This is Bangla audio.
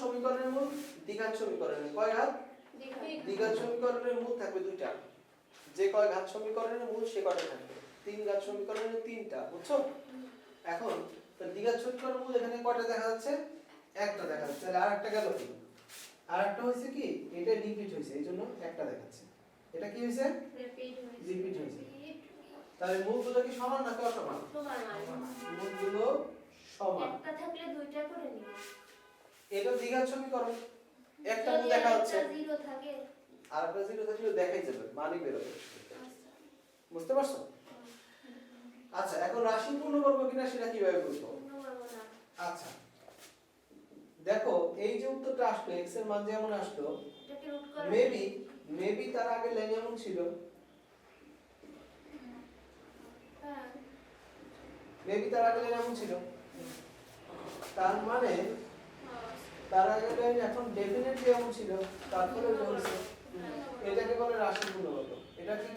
সমীকরণের মূল? দ্বিঘাত সমীকরণের কয় ঘাত? দ্বিঘাত। সমীকরণের মূল থাকবে দুইটা। যে কয় ঘাত সমীকরণের মূল সে কয়টা থাকবে? তিন ঘাত সমীকরণের তিনটা বুঝছ? এখন দ্বিঘাত সমীকরণের মূল এখানে কয়টা দেখা যাচ্ছে? একটা দেখা যাচ্ছে। তাহলে আর একটা গেল কি? আর একটা হয়েছে কি? এটা রিপিট হয়েছে এই জন্য একটা দেখাচ্ছে। এটা কি হয়েছে? রিপিট হয়েছে। তাহলে মূলগুলো কি সমান নাকি অসমান? মূলগুলো এটা দ্বিঘাত সমীকরণ একটা দেখা যাচ্ছে জিরো থাকে। আর একটা জিরো থাকলে দেখাই যাবে মানই বেরোবে বুঝতে পারছ? আচ্ছা এখন রাশি পূর্ণ করব কিনা সেটা কীভাবে বুঝব? আচ্ছা। দেখো এই যে উত্তরটা আসলো এক্সের মান যেমন আসলো মেবি মেবি তার আগে লাইন এমন ছিল। হ্যাঁ। মেবি তার আগে লাইন এমন ছিল। তার মানে হ্যাঁ। তার আগে লাইন এখন ডেফিনেটলি এমন ছিল তারপরে চলছে এটাকে বলে রাশি গুণগত এটা কি